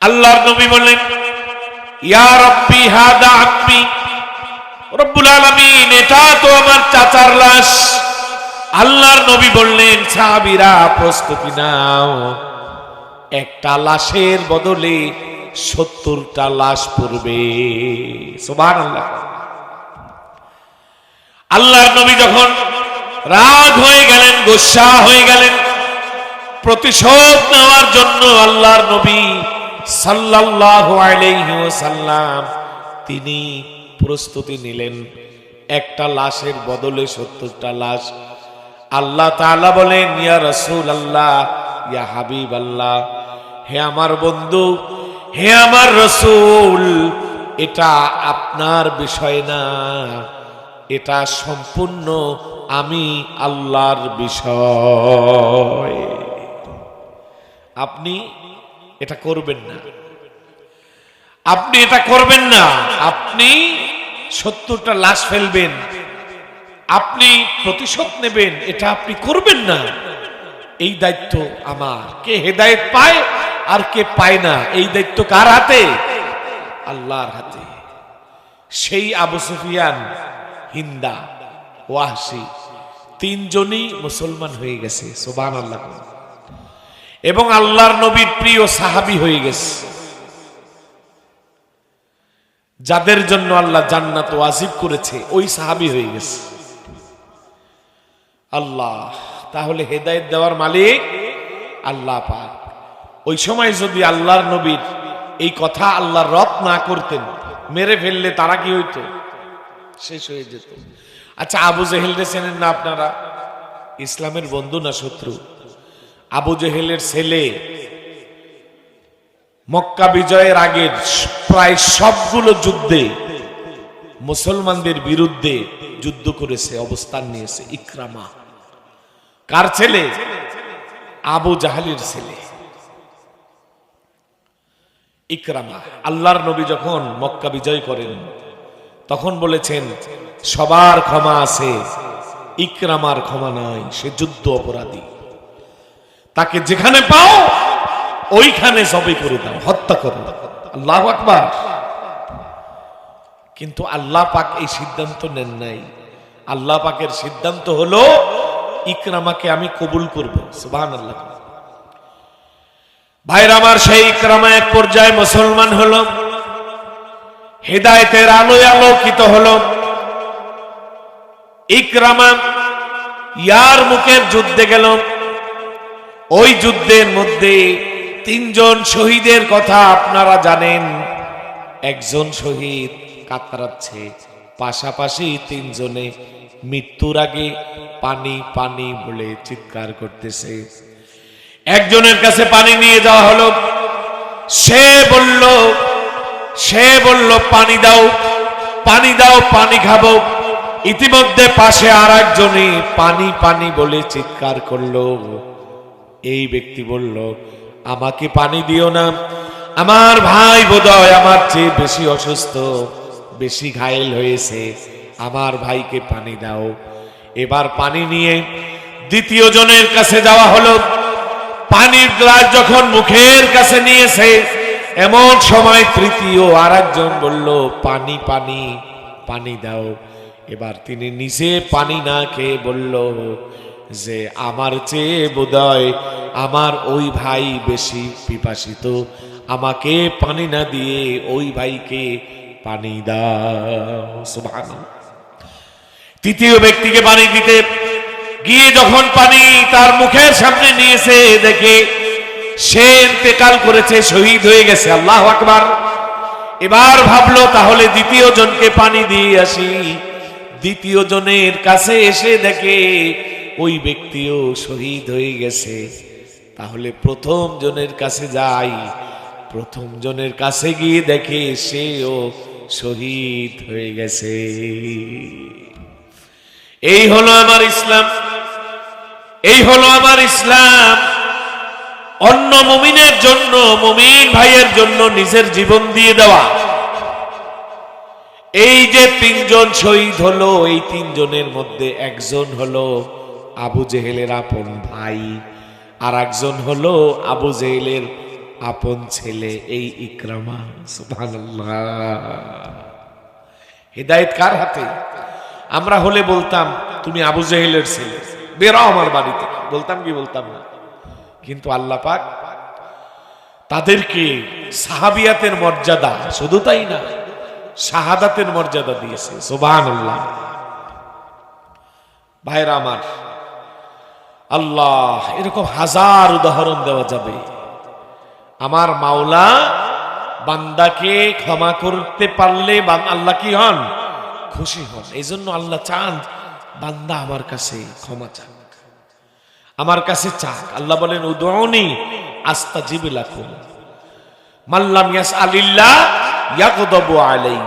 আল্লাহর নবী বললেন, ইয়া রব্বি, হাদা আম্মি রব্বুল আলামিন, এটা তো আমার চাচার লাশ। আল্লাহর নবী বললেন, সাহাবীরা, প্রস্তুতি নাও। একটা লাশের বদলে সত্তরটা লাশ পড়বে। সুবহানাল্লাহ। আল্লাহর নবী যখন রাগ হয়ে গেলেন, গোসা হয়ে গেলেন, প্রতিশোধ নেওয়ার জন্য আল্লাহর নবী সাল্লাল্লাহু তিনি প্রস্তুতি নিলেন। একটা লাশের বদলে সত্তরটা লাশ। আল্লাহ তাআলা বলেন, ইয়া রাসূল আল্লাহ ইয়া হাবিব আল্লাহ হে আমার বন্ধু, হে আমার রসুল, এটা আপনার বিষয় না। এটা সম্পূর্ণ আমি আল্লাহর বিষয়। আপনি এটা করবেন না। আপনি এটা করবেন না। আপনি সত্তরটা লাশ ফেলবেন। আপনি প্রতিশোধ নেবেন। এটা আপনি করবেন না। এই দায়িত্ব আমার। কে হেদায়েত পায় আর কে পায় না, এই দায়িত্ব কার হাতে? আল্লাহর হাতে। সেই আবু সুফিয়ান হিন্দা ওয়াহসি তিনজনই মুসলমান হয়ে গেছে সোবান আল্লাহ এবং আল্লাহর নবীর প্রিয় সাহাবি হয়ে গেছে। যাদের জন্য আল্লাহ জান্নাত ওয়াজিব করেছে, ওই সাহাবি হয়ে গেছে। আল্লাহ, তাহলে হেদায়েত দেওয়ার মালিক আল্লাহ পাক। ওই সময় যদি আল্লাহর নবীর এই কথা আল্লাহর রদ না করতেন, মেরে ফেললে তারা কি হইতো? শেষ হয়ে যেত। আচ্ছা আবু জেহেলরে চেনেন না আপনারা? ইসলামের বন্ধু না শত্রু? আবু জেহেলের ছেলে। মক্কা বিজয়ের আগের প্রায় সবগুলো যুদ্ধে মুসলমানদের বিরুদ্ধে যুদ্ধ করেছে, অবস্থান নিয়েছে ইকরামা। কার ছেলে? আবু জাহালির ছেলে। ইকরামা। আল্লাহর নবী যখন মক্কা বিজয় করেন, তখন বলেছেন, সবার ক্ষমা আছে, ইকরামার ক্ষমা নয় সে যুদ্ধ অপরাধী। তাকে যেখানে পাও, ওইখানে সবই করে দাও, হত্যা করো। আল্লাহ আকবার। কিন্তু আল্লাহ পাক এই সিদ্ধান্ত নেন নাই। আল্লাহ পাকের সিদ্ধান্ত হলো, ইকরামাকে আমি কবুল করব সুবহান আল্লাহ ভাইরা আমার, সেই ইকরামা এক পর্যায়ে মুসলমান হলো। হেদায়েতের আলোয় আলোকিত হলো। ইকরামা ইয়ার মুখের যুদ্ধে গেল। ওই যুদ্ধের মধ্যে তিনজন শহীদের কথা আপনারা জানেন। একজন শহীদ কাতরাচ্ছে, পাশাপাশি তিনজনে মৃত্যুর আগে পানি পানি বলে চিৎকার করতেছে। একজনের কাছে পানি নিয়ে যাওয়া হলো। সে বলল সে বলল, পানি দাও পানি দাও, পানি খাব। ইতিমধ্যে পাশে আর একজনে পানি পানি বলে চিৎকার করল। এই ব্যক্তি বলল, আমাকে পানি দিও না। আমার ভাই বোধহয় আমার চেয়ে বেশি অসুস্থ, বেশি ঘায়েল হয়েছে। আমার ভাইকে পানি দাও। এবার পানি নিয়ে দ্বিতীয় জনের কাছে যাওয়া হলো। পানির গ্লাস যখন মুখের কাছে নিয়েছে, এমন সময় তৃতীয় আর একজন বলল, পানি পানি পানি দাও। এবার তিনি নিজে পানি না খেয়ে বলল যে আমার চেয়ে বোধহয় আমার ওই ভাই বেশি পিপাসিত। আমাকে পানি না দিয়ে ওই ভাইকে পানি দাও তৃতীয় ব্যক্তিকে পানি দিতে গিয়ে যখন পানি তার মুখের সামনে নিয়েছে, দেখে সে ইন্তেকাল করেছে, শহীদ হয়ে গেছে, আল্লাহ আকবার। এবার ভাবলো, তাহলে দ্বিতীয় জনকে পানি দিয়ে আসি। দ্বিতীয় জনের কাছে এসে দেখে ওই ব্যক্তিও শহীদ হয়ে গেছে। তাহলে প্রথম জনের কাছে যাই। প্রথম জনের কাছে গিয়ে দেখে সেও শহীদ হয়ে গেছে। এই হলো আমার ইসলাম। এই হলো আমার ইসলাম। অন্য মুমিনের জন্য, মুমিন ভাইয়ের জন্য নিজের জীবন দিয়ে দেওয়া। এই যে তিনজন শহীদ হলো, এই তিনজনের মধ্যে একজন হলো আবু জেহেলের আপন ভাই। আর একজন হলো আবু জেহেলের আপন ছেলে, এই ইকরামা। হেদায়েত কার হাতে? আমরা হলে বলতাম, তুমি আবু জাহেলের ছেলে। বেরাও আমার বাড়িতে। বলতাম কি বলতাম না। কিন্তু আল্লাহ পাক তাদেরকে সাহাবিয়াতের মর্যাদা, শুধু তাই না, শাহাদাতের মর্যাদা দিয়েছে। আল্লাহ ভাইরা আমার আল্লাহ, এরকম হাজার উদাহরণ দেওয়া যাবে। আমার মাওলা বান্দাকে ক্ষমা করতে পারলে আল্লাহ কি হন? খুশি হন। এই জন্য আল্লাহ চান বান্দা আমার কাছে ক্ষমা চান আমার কাছে চাক। আল্লাহ বলেন উদৌনি আস্তা জিবিলাকুম মাল্লাম ইয়াস আলিল্লাহ ইয়াকদবু আলাই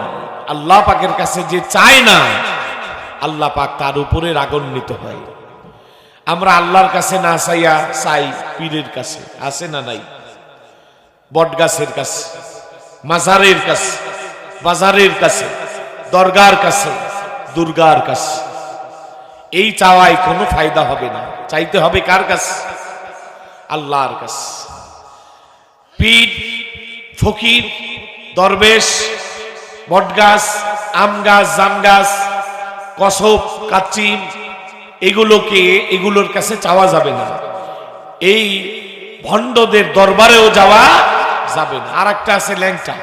আল্লাহ পাকের কাছে যে চায় না, আল্লাহ পাক তার উপরে রাগান্বিত হয়। আমরা আল্লাহর কাছে না চাইয়া চাই পীরের কাছে, আছে না নাই? বটগাছের কাছে, মাজারের কাছে, বাজারের কাছে, দরগার কাছে, দুর্গার কাছে। এই চাওয়ায় কোনো ফায়দা হবে না। চাইতে হবে কার কাছে? আল্লাহর কাছে। পীর, ফকির, দরবেশ, বটগাছ আম গাছ জাম গাছ কসব কাচিম এগুলোকে, এগুলোর কাছে চাওয়া যাবে না। এই ভণ্ডদের দরবারেও যাওয়া যাবে না। আর একটা আছে ল্যাংটা।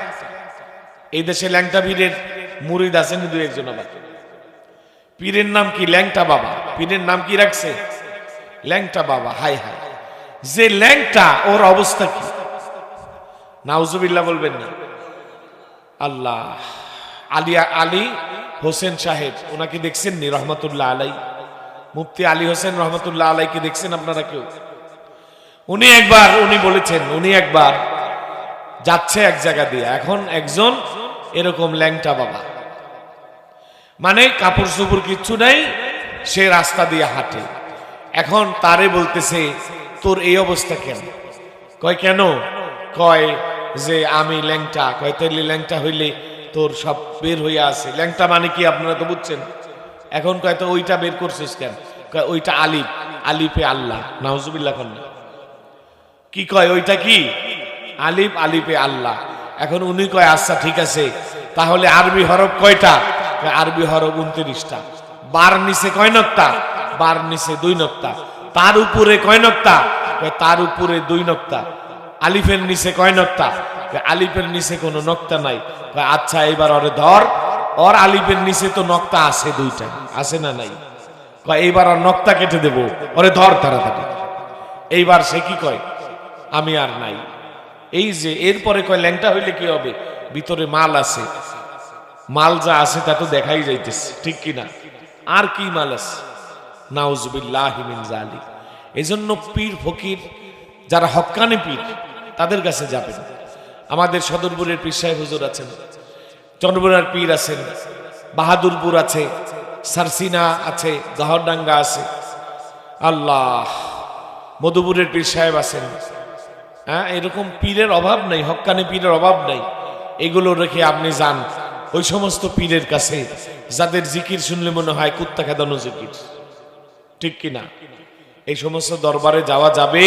এই দেশে ল্যাংটা পীরের মুরিদ আছেন দু একজন আবার। পীরের নাম কি? ল্যাংটা বাবা। পীরের নাম কি রাখছে? ল্যাংটা বাবা। হাই হাই যে ল্যাংটা, ওর অবস্থা কি? নাউজুবিল্লাহ বলবেন না। আল্লাহ। আলিয়া আলী হোসেন সাহেব, ওনাকে দেখছেন নি রহমতুল্লাহ আলাই মুফতি আলী হোসেন রহমতুল্লাহ আলাইকে দেখছেন আপনারা কেউ? উনি একবার, উনি বলেছেন, উনি একবার যাচ্ছে এক জায়গা দিয়ে। এখন একজন এরকম ল্যাংটা বাবা। মানে কাপড় চোপড় কিচ্ছু নাই, সে রাস্তা দিয়ে হাঁটে। এখন তারে বলতেছে, তোর এই অবস্থা কেন? কয় কেন? কয়, যে আমি ল্যাংটা। কয় তাইলে ল্যাংটা হইলে তোর সব বের হইয়া আছে। ল্যাংটা মানে কি আপনারা তো বুঝছেন? এখন কয়, তো ওইটা বের করছিস কেন? ওইটা আলিফ, আলিফে আল্লাহ, নাউজুবিল্লাহ কন্যা কি কয় ওইটা কি? আলিফ, আলিফে আল্লাহ। এখন উনি কয় আচ্ছা ঠিক আছে। তাহলে আরবি হরফ কয়টা? আরবি হরফ উনত্রিশটা। বার নিচে কয় নক্তা? বার নিচে দুই নক্তা। তার উপরে কয় নক্তা? তার উপরে দুই নক্তা। আলিফের নিচে কয় নক্তা? আলিফের নিচে কোনো নক্তা নাই। আচ্ছা এবার ওরে ধর। ওর আলিফের নিচে তো নক্তা আছে দুইটা। আছে না নাই? কয়, এইবার আর নক্তা কেটে দেবো। ওরে ধর তাড়াতাড়ি। এইবার সে কি কয়, আমি আর নাই। এই যে, এরপরে কয়, ল্যাংটা হইলে কি হবে? ভিতরে মাল আছে। মাল যা আছে তা তো দেখাই যাইতেছে, ঠিক কিনা আর কি মাল আছে? নাউজুবিল্লাহ মিন জালিক এই জন্য পীর ফকির, যারা হক্কানি পীর, তাদের কাছে যাবেন। আমাদের সদরপুরের পীর সাহেব হুজুর আছেন, চন্দ্রপুরার পীর আছেন, বাহাদুরপুর আছে সারসিনা আছে গহরডাঙ্গা আছে। আল্লাহ, মধুপুরের পীর সাহেব আছেন। হ্যাঁ এরকম পীরের অভাব নাই হক্কানি পীরের অভাব নাই। এগুলো রেখে আপনি যান, ওই সমস্ত পীরের কাছে। যাদের জিকির শুনলে মনে হয় কুত্তা খেদানো জিকির। ঠিক কিনা এই সমস্ত দরবারে যাওয়া যাবে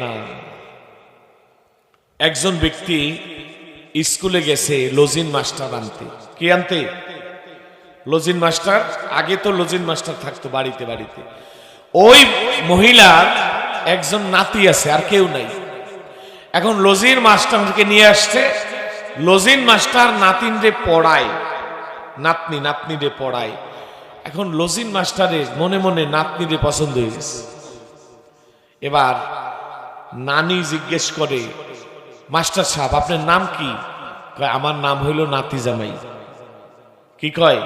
না। একজন ব্যক্তি স্কুলে গেছে, লজিন মাস্টার আনতে। কি আনতে? লজিন মাস্টার আগে তো লজিন মাস্টার থাকতো বাড়িতে বাড়িতে। ওই মহিলার একজন নাতি আছে, আর কেউ নাই। এখন লজির মাস্টারকে নিয়ে আসছে। লজিন মাস্টার নাতিনরে পড়ায়। নাতনি নাতনিরে পড়ায়। এখন লজিন মাস্টারের মনে মনে নাতনিরে পছন্দ হয়ে গেছে। এবার নানি জিজ্ঞেস করে, মাস্টার সাহেব, আপনার নাম কি? আমার নাম হইল নাতি জামাই। কি কয়?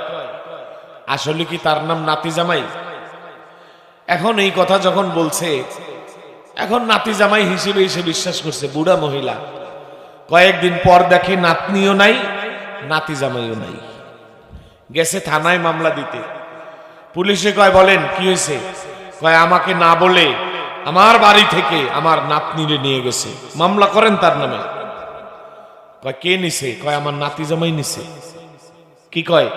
আসলে কি তার নাম নাতি জামাই? এখন এই কথা যখন বলছে, এখন নাতি জামাই হিসেবে এসে বিশ্বাস করছে, বুড়া মহিলা। কয়েকদিন পর দেখে নাতনিও নাই, নাতি জামাইও নাই। গেছে থানায় মামলা দিতে। পুলিশে কয়, বলেন, কি হয়েছে? কয়, আমাকে না বলে আমার বাড়ি থেকে আমার নাতনিরে নিয়ে গেছে। মামলা করেন তার নামে। কয়, কে নিছে? কয়, আমার নাতি জামাই নিছে। কি কয়?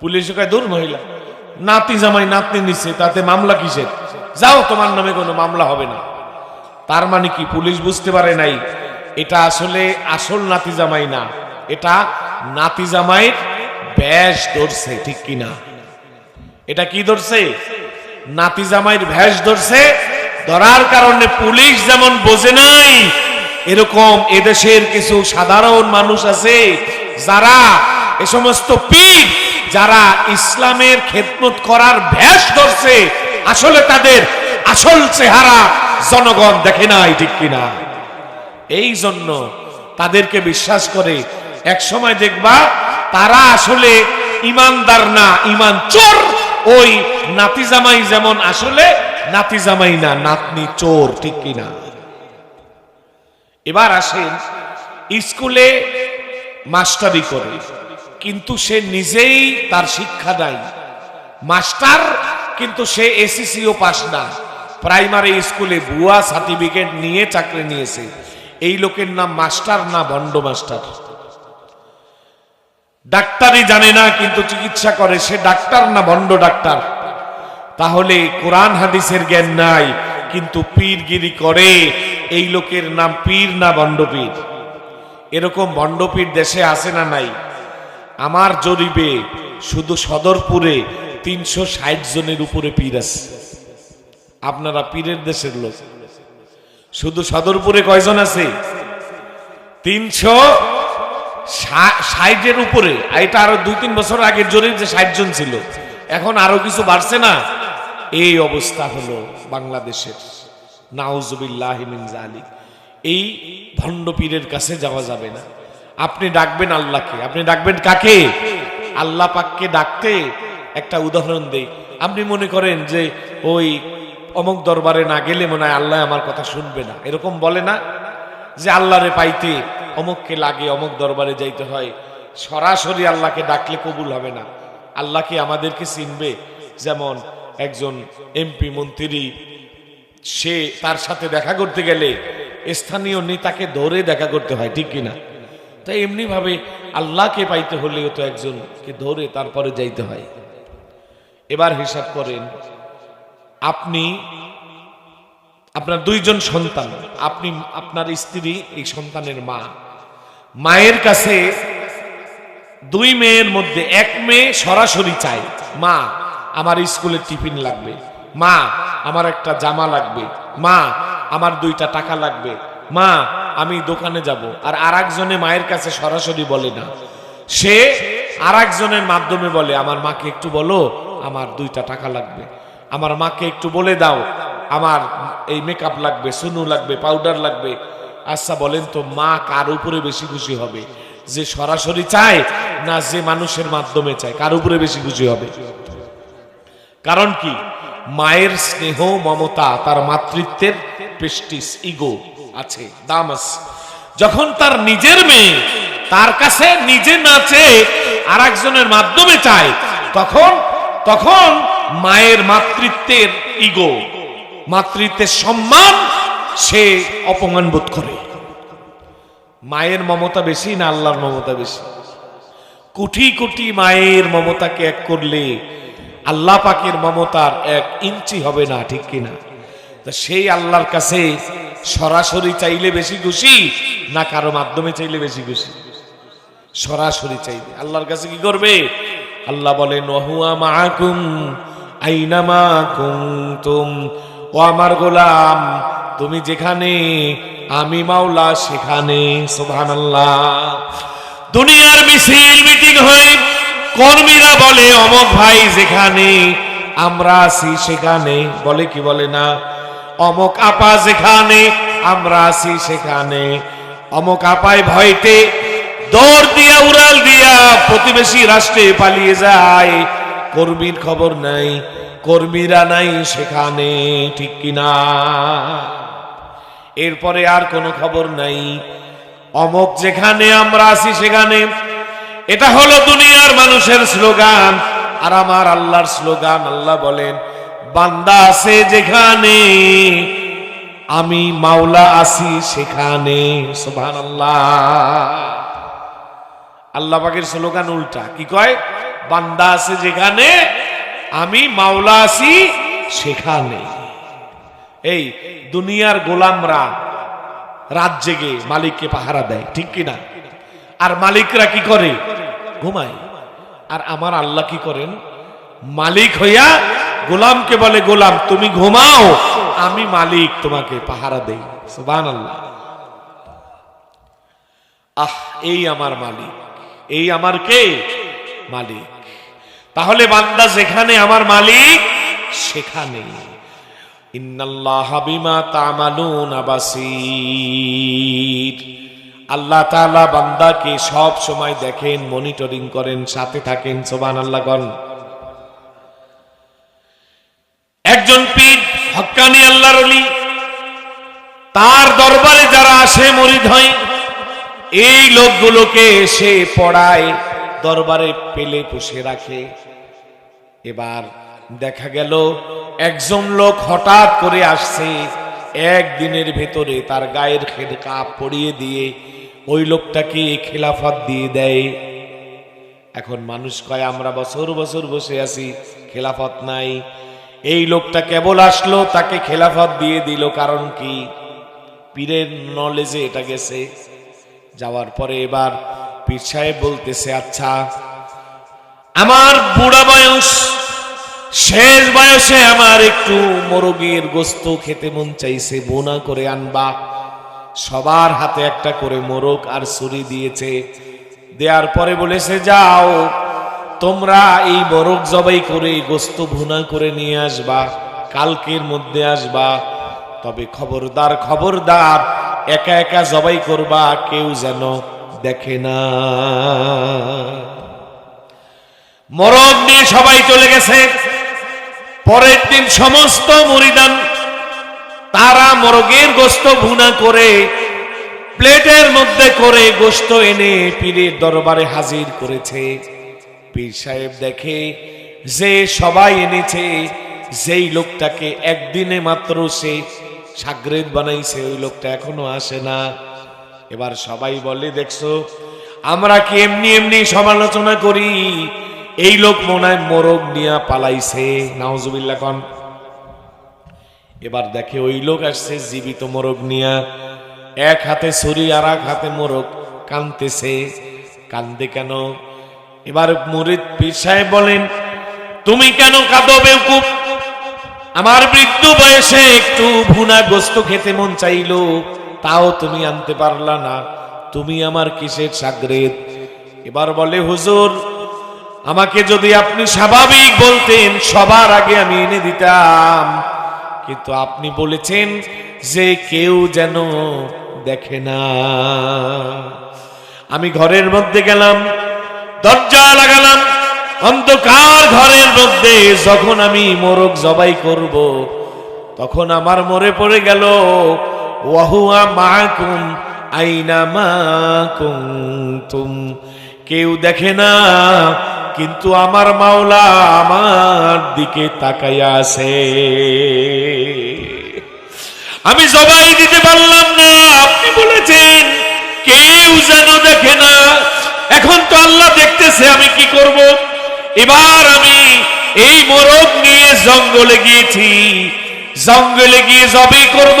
পুলিশে দূর মহিলা। নাতি জামাই নাতনি নিছে, তাতে মামলা কিসের? যাও, তোমার নামে কোনো মামলা হবে না। তার মানে কি পুলিশ বুঝতে পারে নাই? এটা আসলে আসল নাতি জামাই না। এটা নাতি জামাইয়ের ব্যাস ধরছে, ঠিক কিনা? এটা কি ধরছে? নাতি জামাইয়ের ভ্যাস ধরছে। ধরার কারণে পুলিশ যেমন বোঝে নাই, এরকম এদেশের কিছু সাধারণ মানুষ আছে যারা এ সমস্ত পীর যারা ইসলামের খেদমত করার ভ্যাস ধরছে, আসলে তাদের আসল চেহারা জনগণ দেখে নাই, ঠিক কিনা? এই জন্য তাদেরকে বিশ্বাস করে এক সময় দেখবা তারা আসলে ইমানদার না, ইমান চোর। ওই নাতি জামাই যেমন আসলে, নাতি জামাই না, নাতনি চোর, ঠিক কিনা? এবার আসেন, স্কুলে মাস্টারি করে। কিন্তু সে নিজেই তার শিক্ষা দেয় মাস্টার, কিন্তু সে এসিসিও পাস না। প্রাইমারি স্কুলে ভুয়া সার্টিফিকেট নিয়ে চাকরি নিয়েছে। এই লোকের নাম মাস্টার না ভণ্ড মাস্টার? ডাক্তারই জানে না, কিন্তু চিকিৎসা করে। সে ডাক্তার না ভণ্ড ডাক্তার? তাহলে কোরআন হাদিসের জ্ঞান নাই, কিন্তু পীরগিরি করে। এই লোকের নাম পীর না ভণ্ডপীর এরকম ভণ্ডপীর দেশে আসে না নাই? আমার জরিপে শুধু সদরপুরে তিনশো ষাট জনের উপরে পীর আছে। আপনারা পীরের দেশের লোক। শুধু সদরপুরে কয়জন আছে? তিনশো ষাটের উপরে। এটা আরও দুই তিন বছর আগের জরিপ যে ষাট জন ছিল। এখন আরও কিছু বাড়ছে না? এই অবস্থা হলো বাংলাদেশের। নাউজুবিল্লাহ এই ভণ্ড পীরের কাছে যাওয়া যাবে না। আপনি ডাকবেন আল্লাহকে। আপনি ডাকবেন কাকে? আল্লাহ পাককে ডাকতে একটা উদাহরণ দেই। আপনি মনে করেন যে ওই অমুক দরবারে না গেলে মনে হয় আল্লাহ আমার কথা শুনবে না। এরকম বলে না? যে আল্লাহরে পাইতে অমুককে লাগে, অমুক দরবারে যাইতে হয়। সরাসরি আল্লাহকে ডাকলে কবুল হবে না। আল্লাহ কি আমাদেরকে চিনবে। যেমন একজন এমপি মন্ত্রী, সে তার সাথে দেখা করতে গেলে স্থানীয় নেতাকে ধরে দেখা করতে হয়, ঠিক কিনা? তাই এমনি ভাবে আল্লাহকে পাইতে হলেও তো একজনকে ধরে তারপরে যাইতে হয়। এবার হিসাব করেন, আপনি, আপনার দুইজন সন্তান, আপনি, আপনার স্ত্রী, এই সন্তানের মা। মায়ের কাছে দুই মেয়ের মধ্যে এক মেয়ে সরাসরি চায়, মা, আমার স্কুলের টিফিন লাগবে। মা, আমার একটা জামা লাগবে। মা, আমার দুইটা টাকা লাগবে। মা, আমি দোকানে যাব। আর আর একজনে মায়ের কাছে সরাসরি বলে না। সে আর একজনের মাধ্যমে বলে, আমার মাকে একটু বলো, আমার দুইটা টাকা লাগবে। আমার মাকে একটু বলে দাও, আমার এই মেকআপ লাগবে, সুনু লাগবে পাউডার লাগবে। আচ্ছা বলেন তো, মা কার উপরে বেশি খুশি হবে? যে সরাসরি চায় না যে মানুষের মাধ্যমে চায়? কার উপরে বেশি খুশি হবে? কারণ কি? মায়ের স্নেহ, মমতা, তার মাতৃত্বের প্রেস্টিস ইগো আছে, দাম আছে। যখন তার নিজের মেয়ে তার কাছে নিজে নাচে আর একজনের মাধ্যমে চায়, তখন তখন মায়ের মাতৃত্বের ইগো মাতৃত্বের সম্মান সে অপমান বোধ করে। মায়ের মমতা বেশি না আল্লাহর মমতা বেশি? কোটি কোটি মায়ের মমতাকে এক করলে আল্লাহ পাকের মমতার এক ইঞ্চি হবে না, ঠিক কিনা? তা সেই আল্লাহর কাছে সরাসরি চাইলে বেশি খুশি না কারও মাধ্যমে চাইলে বেশি খুশি? সরাসরি চাইবে আল্লাহর কাছে কি করবে? আল্লাহ ও আমার গোলাম, তুমি যেখানে, আমি মাওলা সেখানে। সুবহানাল্লাহ। দুনিয়ার মিছিল, মিটিং হয় কর্মীরা বলে, অমক ভাই যেখানে, আমরা আছি সেখানে। বলে কি বলে না? অমক আপা যেখানে, আমরা আছি সেখানে। অমক আপায় ভয়তে দৌড় দিয়া, উড়াল দিয়া প্রতিবেশী রাষ্ট্রে পালিয়ে যায়। কর্মীর খবর নাই, কর্মীরা নাই সেখানে, ঠিক কিনা? এরপরে আর কোনো খবর নাই। অমক যেখানে, আমরা আছি সেখানে। এটা হলো দুনিয়ার মানুষের স্লোগান, আর আমার আল্লাহর স্লোগান, আল্লাহ বলেন বান্দা আছে যেখানে, আমি মাওলা আছি সেখানে আল্লাহ আল্লাহ পাকের স্লোগান উল্টা, কি কয়? বান্দা আছে যেখানে, আমি মাওলা আছি সেখানে। এই দুনিয়ার গোলামরা রাত জেগে মালিককে পাহারা দেয়, ঠিক কিনা? আর মালিকরা কি করে? ঘুমায়। আর আমার আল্লাহ কি করেন? মালিক হইয়া গোলামকে বলে, গোলাম, তুমি ঘুমাও, আমি মালিক তোমাকে পাহারা দেই। সুবান আল্লাহ আহ, এই আমার মালিক, এই আমার কে? মালিক। তাহলে বান্দা যেখানে, আমার মালিক সেখানে। আল্লাহ তাআলা বান্দাকে সব সময় দেখেন, মনিটরিং করেন, সাথে থাকেন, সুবহানাল্লাহ গণ একজন পীর হক্কানি আল্লাহর অলি তার দরবারে যারা আসে মরিদ হয়, এই লোকগুলোকে এসে পড়ায় দরবারে পেলে পুষে রাখে। এবার দেখা গেল, একজন লোক হঠাৎ করে আসছে, একদিনের ভেতরে তার গায়ের খেদ কাপ পরিয়ে দিয়ে ওই লোকটাকে খেলাফত দিয়ে দেয়। এখন মানুষ কয়, আমরা বছর বছর বসে আছি, খেলাফত নাই এই লোকটা কেবল আসলো, তাকে খেলাফত দিয়ে দিল। কারণ কি? পীরের নলেজে এটা গেছে। যাওয়ার পরে এবার পীর সাহেব বলতেছে আচ্ছা আমার বুড়া বয়স, শেষ বয়সে আমার একটু মোরগের গোস্ত খেতে মন চাইছে, বোনা করে আনবা। সবার হাতে একটা করে মোরগ আর ছুরি দিয়েছে। দেওয়ার পরে বলেছে, যাও। তোমরা এই মোরগ জবাই করে, গোস্ত ভুনা করে নিয়ে আসবা, কালকের মধ্যে আসবা। তবে খবরদার খবরদার, একা একা জবাই করবা, কেউ যেন দেখে না। মরদ নিয়ে সবাই চলে গেছে। পরের দিন সমস্ত মরিদান তারা মরগের গোস্ত ভুনা করে, প্লেটের মধ্যে করে গোস্ত এনে পীরের দরবারে হাজির করেছে। পীর সাহেব দেখে, যে সবাই এনেছে, যেই লোকটাকে একদিনে মাত্র সে সাগরেদ বানাইছে, ওই লোকটা এখনও আসে না। এবার সবাই বলে, দেখছ, আমরা কি এমনি এমনি সমালোচনা করি? এই লোক মনে হয় মোরগ নিয়া পালাইছে। নাওজুবিল্লা কন। এবার দেখে, ওই লোক আসছে জীবিত মোরগ নিয়া। এক হাতে ছুরি আর এক হাতে মোরগ কানতেছে। কান্দে কেন? এবার মুরিদ পীর সাহেব বলেন, তুমি কেন কাঁদো বেউকুব? আমার বৃদ্ধ বয়সে একটু ভুনা গোস্ত খেতে মন চাইলো, তাও তুমি আনতে পারলা না। তুমি আমার কিসের সাগরেদ? এবার বলে, হুজুর, আমাকে যদি আপনি স্বাভাবিক বলতেন, সবার আগে আমি এনে দিতাম। কিন্তু আপনি বলেছেন যে কেউ যেন দেখে না। আমি ঘরের মধ্যে গেলাম দরজা লাগালাম, অন্ধকার ঘরের মধ্যে যখন আমি মোরগ জবাই করব, তখন আমার মরে পড়ে গেল, ওয়াহুয়া মাকুম, আইনা মাকুম কেউ দেখে না, কিন্তু আমার মাওলা আমার দিকে তাকাইয়া আছে। আমি জবাই দিতে পারলাম না, আপনি এখন তো আল্লাহ দেখতেছে আমি কি করব। এবার আমি এই মোরগ নিয়ে জঙ্গলে গিয়েছি। জঙ্গলে গিয়ে জবাই করব।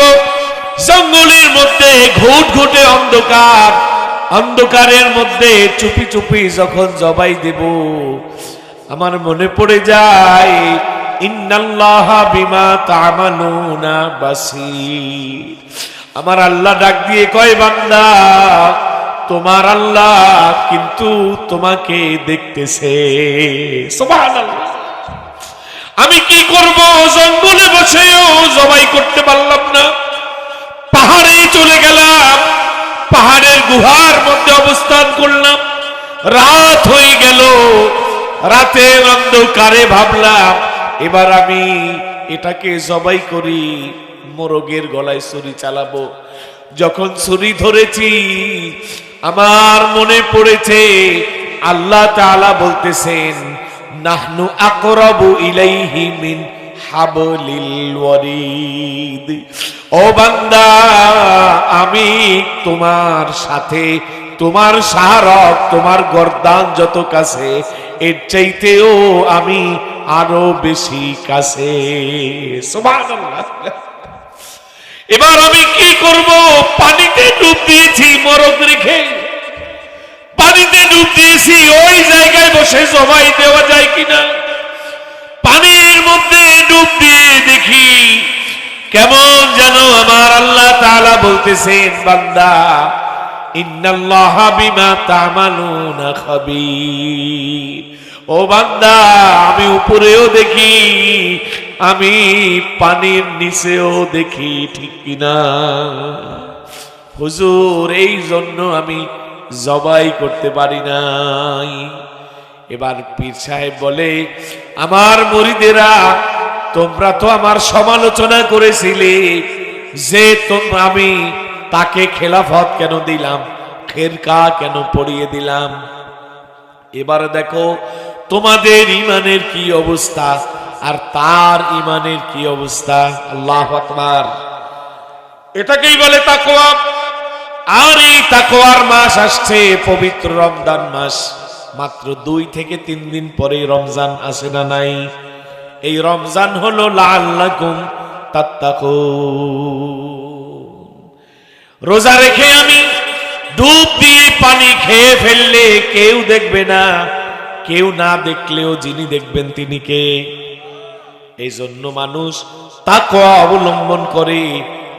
জঙ্গলের মধ্যে ঘুট ঘুটে অন্ধকার। অন্ধকারের মধ্যে চুপি চুপি যখন জবাই দেব, আমার মনে পড়ে যায় আমার আল্লাহ ডাক দিয়ে কয়, বান্দা তোমার আল্লাহ কিন্তু তোমাকে দেখতেছে। আমি কি করব? জঙ্গলে বসেও জবাই করতে পারলাম না। পাহাড়ে চলে গেলাম। পাহাড়ের গুহার মধ্যে অবস্থান করলাম। রাত হয়ে গেল। রাতের অন্ধকারে ভাবলাম, এবার আমি এটাকে জবাই করি, মোরগের গলায় ছুরি চালাবো। যখন ছুরি ধরেছি আমার মনে পড়েছে, আল্লাহ তাআলা বলতেছেন, নাহনু আকরাবু ইলাইহি মিন ও বান্দা, আমি তোমার সাথে, তোমার সারক তোমার গর্দান যত কাছে, এর চাইতেও আমি আরও বেশি কাছে। সুবহানাল্লাহ। এবার আমি কি করব? পানিতে ডুব দিয়েছি মরক রেখে। পানিতে ডুব দিয়েছি, ওই জায়গায় বসে জবাই দেওয়া যায় কিনা? পানির মধ্যে ডুব দিয়ে দেখি, কেমন যেন আমার আল্লাহ তাআলা বলতেছেন, বান্দা, ইন্নাল্লাহ বিমা তামালুনা খাবীর। ও বান্দা, আমি উপরেও দেখি, আমি পানির নিচেও দেখি, ঠিক কিনা? হুজুর, এই জন্য আমি জবাই করতে পারি নাই। এবার পীর সাহেব বলে, আমার মরিদেরা, তোমরা তো আমার সমালোচনা করেছিলে যে তোমরা আমি তাকে খেলাফত কেন দিলাম? খেরকা কেন পড়িয়ে দিলাম? এবার দেখো তোমাদের ইমানের কি অবস্থা? আর তার ইমানের কি অবস্থা? আল্লাহ আকবার। এটাকেই বলে তাকোয়া আর এই তাকোয়ার মাস আসছে পবিত্র রমজান মাস। মাত্র দুই থেকে তিন দিন পরে রমজান আসে না নাই? এই রমজান হলো তাত্তাকুন। রোজা রেখে আমি ডুব দিয়ে পানি খেয়ে ফেললে কেউ দেখবে না। কেউ না দেখলেও যিনি দেখবেন তিনি কে? এই জন্য মানুষ তাকোয়া অবলম্বন করে,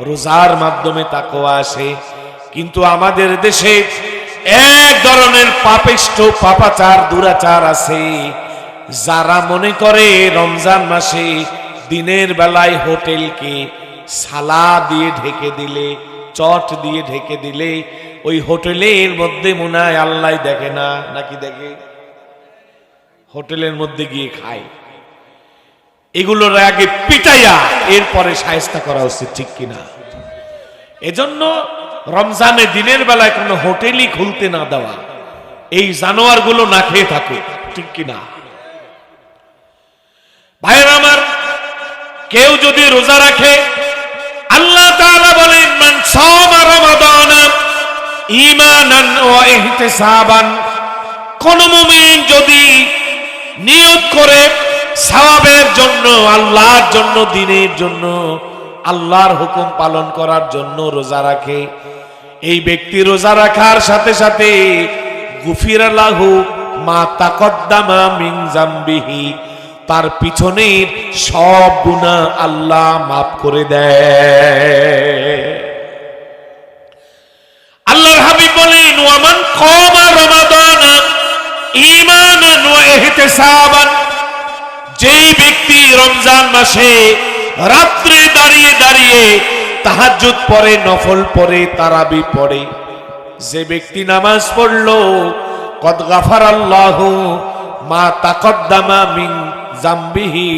রোজার মাধ্যমে তাকোয়া আসে। কিন্তু আমাদের দেশে এক ধরনের পাপিষ্ট পাপাচার, দুরাচার আছে। যারা মনে করে রমজান মাসে দিনের বেলায় হোটেলকে সালা দিয়ে ঢেকে দিলে, চট দিয়ে ঢেকে দিলে, ওই হোটেলের মধ্যে মনে হয় আল্লাহ দেখে না, নাকি দেখে? হোটেলের মধ্যে গিয়ে খায়। এগুলোর আগে পিটাইয়া এরপরে সায়স্তা করা উচিত, ঠিক কিনা? এজন্য রমজানে দিনের বেলায় কোনো হোটেলই খুলতে না দেওয়া, এই জানোয়ারগুলো না খেয়ে থাকে, ঠিক কিনা? ভাইয়ের আমার, কেউ যদি রোজা রাখে, আল্লাহ তাআলা বলেন, মান কোন মুমিন যদি নিয়ত করে সওয়াবের জন্য, আল্লাহর জন্য, দিনের জন্য, আল্লাহর হুকুম পালন করার জন্য রোজা রাখে। এই ব্যক্তি রোজা রাখার সাথে সাথে গুফিরালাহু মা তাকদ্দামা মিন জামবিহি, তার পিছনের সব গুনাহ আল্লাহ মাফ করে দেয়। আল্লাহর হাবিব বলেন, ওয়ামান কমা রমাদান যেই ব্যক্তি রমজান মাসে রাত্রে দাঁড়িয়ে দাঁড়িয়ে তাহাজ্জুদ পড়ে, নফল পড়ে, তারাবি পড়ে, যে ব্যক্তি নামাজ পড়ল, কদ গাফার আল্লাহ মা তাকদ্দামা মিন জাম্বিহি,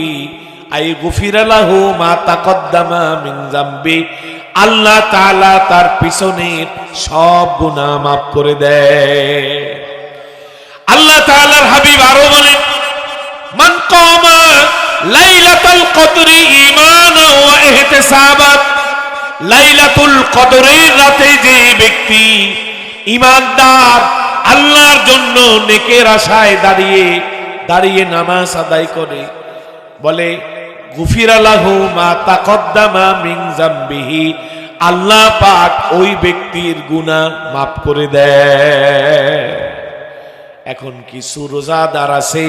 আই গুফিরালাহু মা তাকদ্দামা মিন জাম্বি। আল্লাহ তাআলা তার পিছনের সব গুনাহ মাফ করে দেয়। তাআলার হাবিব আরও বলেন, মান কামা লাইলাতুল কদরি ওয়া লাইলাতুল কদরের রাতে যে ব্যক্তি আল্লাহর জন্য নেকের আশায় দাঁড়িয়ে দাঁড়িয়ে নামাজ আদায় করে, বলে গুফিরালাহু মা তাকদ্দামা মিন জামবিহি আল্লাহ পাক ওই ব্যক্তির গুনাহ মাফ করে দেয়। এখন কিছু রোজাদার আছে,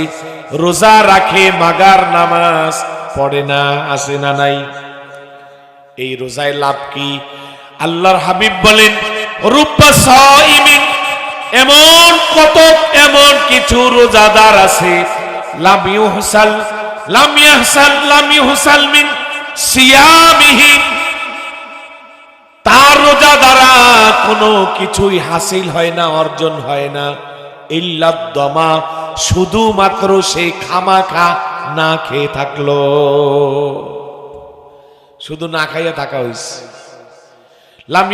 রোজা রাখে, মাগার নামাজ পড়ে না আসে না নাই? এই রোজায় লাভ কি? আল্লাহর হাবিব বলেন এমন কত, এমন কিছু রোজাদার আছে। মিন তার রোজা দ্বারা কোনো কিছুই হাসিল হয় না, অর্জন হয় না। ইল্লাদ্দমা শুধুমাত্র সে খামাখা না খেয়ে থাকল। শুধু না খাইয়া থাকা হইছে। লাম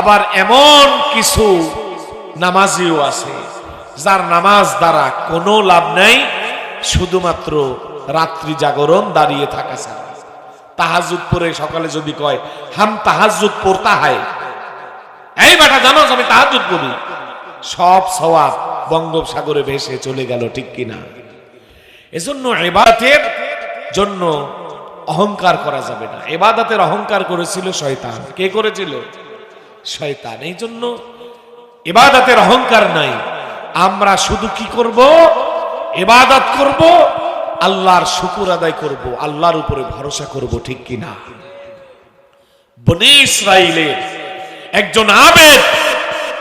আবার এমন কিছু নামাজিও আছে, যার নামাজ দ্বারা কোনো লাভ নাই, শুধুমাত্র রাত্রি জাগরণ দাঁড়িয়ে থাকা ছাড়া। তাহাজুদ পরে সকালে যদি কয়, হাম তাহাজুদ পড়তা হয়। এই বেটা জানো আমি তাহাজুদ পড়ি। সব সওয়াব বঙ্গোপসাগরে ভেসে চলে গেল, ঠিক কিনা? এজন্য এবাদতের জন্য অহংকার করা যাবে না। এবাদতের অহংকার করেছিল শয়তান। কে করেছিল? শয়তান। এই জন্য এবাদতের অহংকার নাই। আমরা শুধু কি করব? এবাদত করব। আল্লাহর শুকুর আদায় করব, আল্লাহর উপরে ভরসা করব, ঠিক কিনা? বনে ইসরায়েলের একজন আবেদ,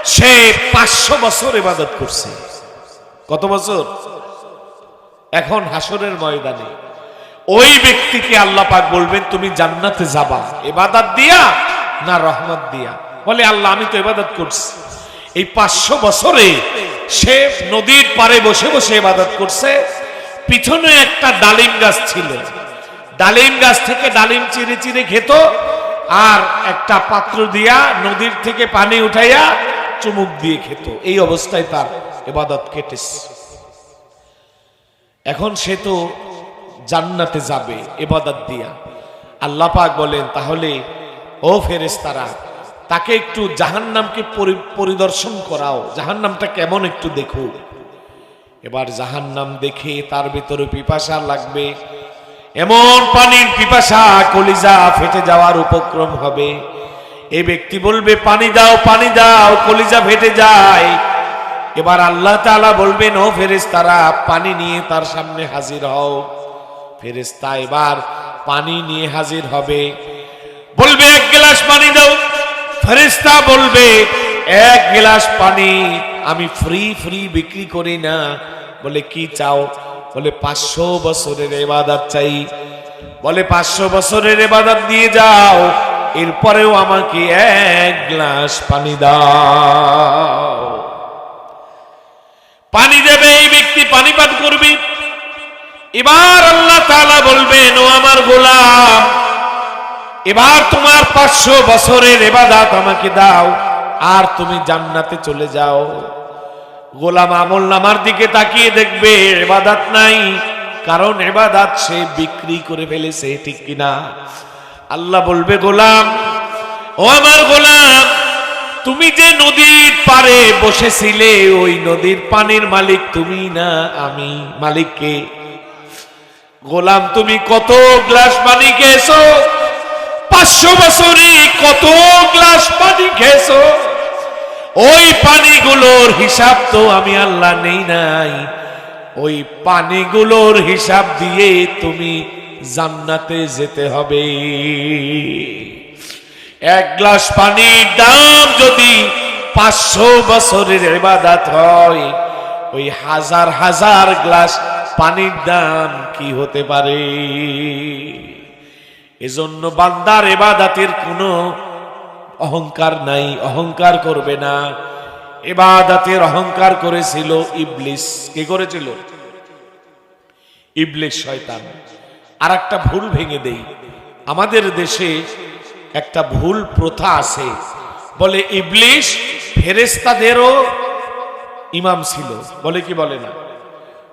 সে পাঁচশো বছর এবাদত করছে। কত বছর? এখন হাসরের ময়দানে। ওই ব্যক্তিকে আল্লাহ পাক বলবেন, তুমি জান্নাতে যাবা। এবাদত দিয়া না রহমত দিয়া? বলে, আল্লাহ, আমি তো এবাদত করছি। এই পাঁচশো বছরে সে নদীর পারে বসে বসে এবাদত করছে। পিছনে একটা ডালিম গাছ ছিল। ডালিম গাছ থেকে ডালিম চিরে চিরে খেত আর একটা পাত্র দিয়া নদীর থেকে পানি উঠাইয়া চুমুক দিয়ে খেত। এই অবস্থায় তার এবাদত কেটেছে। এখন সে তো জান্নাতে যাবে এবাদত দিয়া। আল্লাহ পাক বলেন, তাহলে ও ফেরেশতারা, তাকে একটু জাহান্নামকে পরি- পরিদর্শন করাও। জাহান্নামটা কেমন একটু দেখো। এবার জাহান্নাম দেখে তার ভিতরে পিপাসা লাগবে। এমন পানির পিপাসা, কলিজা ফেটে যাওয়ার উপক্রম হবে। এই ব্যক্তি বলবে, পানি দাও পানি দাও, কলিজা ফেটে যায়। এবার আল্লাহ তালা বলবেন, ও ফেরেশতারা, পানি নিয়ে তার সামনে হাজির হও। ফেরেশতা এবার পানি নিয়ে হাজির হবে। বলবে, এক গ্লাস পানি দাও। ফেরেশতা বলবে, এক গ্লাস পানি আমি ফ্রি ফ্রি বিক্রি করি না। বলে, কি চাও? বলে, পাঁচশো বছরের এবাদত চাই। বলে, পাঁচশো বছরের এবাদত দিয়ে যাও, এরপরেও আমাকে এক গ্লাস পানি দাও। পানি দেবে এই ব্যক্তি পানি পান করবে। এবার আল্লাহ তাআলা বলবেন, ও আমার গোলাম, এবার তোমার পাঁচশো বছরের এবাদাত আমাকে দাও, আর তুমি জান্নাতে চলে যাও। গোলাম আমল নামার দিকে তাকিয়ে দেখবে এবাদাত নাই, কারণ এবাদাত সে বিক্রি করে ফেলেছে, ঠিক কিনা? আল্লাহ বলবে, গোলাম, ও আমার গোলাম, তুমি যে নদীর পারে বসেছিলে, ওই নদীর পানির মালিক তুমি না আমি? মালিককে গোলাম, তুমি কত গ্লাস পানি খেয়েছো? পাঁচশো বছরে কত গ্লাস পানি খেয়েছো? ওই পানিগুলোর হিসাব তো আমি আল্লাহ নেই নাই। ওই পানিগুলোর হিসাব দিয়ে তুমি জান্নাতে যেতে হবে। এক গ্লাস পানির দাম যদি পাঁচশো বছরের এবাদাত হয়, ওই হাজার হাজার গ্লাস পানির দাম কি হতে পারে? এজন্য বান্দার এবাদাতের কোনো অহংকার নাই, অহংকার করবে না। এবাদাতের অহংকার করেছিল ইবলিস। কে করেছিল? ইবলিস শয়তান। আর একটা ভুল ভেঙে দেই। আমাদের দেশে একটা ভুল প্রথা আছে। বলে ইবলিশ ফেরেস্তাদেরও ইমাম ছিল। বলে কি বলে না?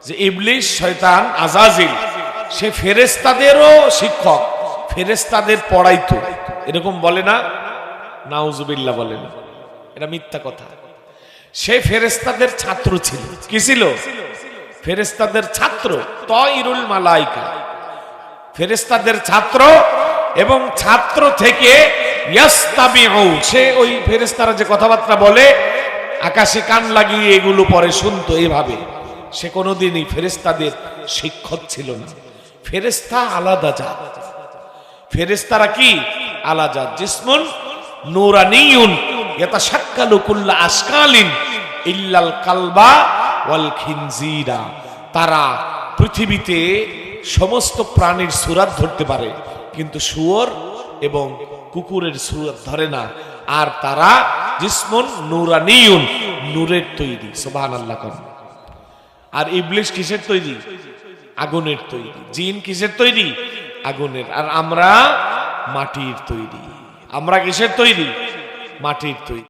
যে ইবলিশ শয়তান আজাজিল, সে ফেরেস্তাদেরও শিক্ষক ফেরেস্তাদের পড়াইতো। এরকম বলে না? নাউজুবিল্লাহ বলেন। এটা মিথ্যা কথা। সে ফেরেস্তাদের ছাত্র ছিল। কি ছিল? ফেরেস্তাদের ছাত্র তইরুল মালাইকা। ফেরেস্তাদের ছাত্র এবং ছাত্র থেকে সে ওই ফেরেস্তারা যে কথাবার্তা বলে, আকাশে কান লাগিয়ে এগুলো পরে শুনতো এভাবে। সে কোনোদিনই ফেরেস্তাদের শিক্ষক ছিল না। ফেরেস্তা আলাদা জাত। ফেরেস্তারা কি? আলাদা জিসমুন নুরানিয়ুন ইয়াতাশাক্কালু কুল্লা আসকালিন ইল্লাল কালবা ওয়াল খিনজিরা। তারা পৃথিবীতে সমস্ত প্রাণীর সুরাত ধরতে পারে, কিন্তু শুয়োর এবং কুকুরের সুরাত ধরে না। আর তারা জিসমুন নুরানিয়ুন, নূরের তৈরি, সুবহানাল্লাহ করেন আর ইবলিশ কিসের তৈরি? আগুনের তৈরি। জিন কিসের তৈরি? আগুনের। আর আমরা মাটির তৈরি। আমরা কিসের তৈরি? মাটির তৈরি।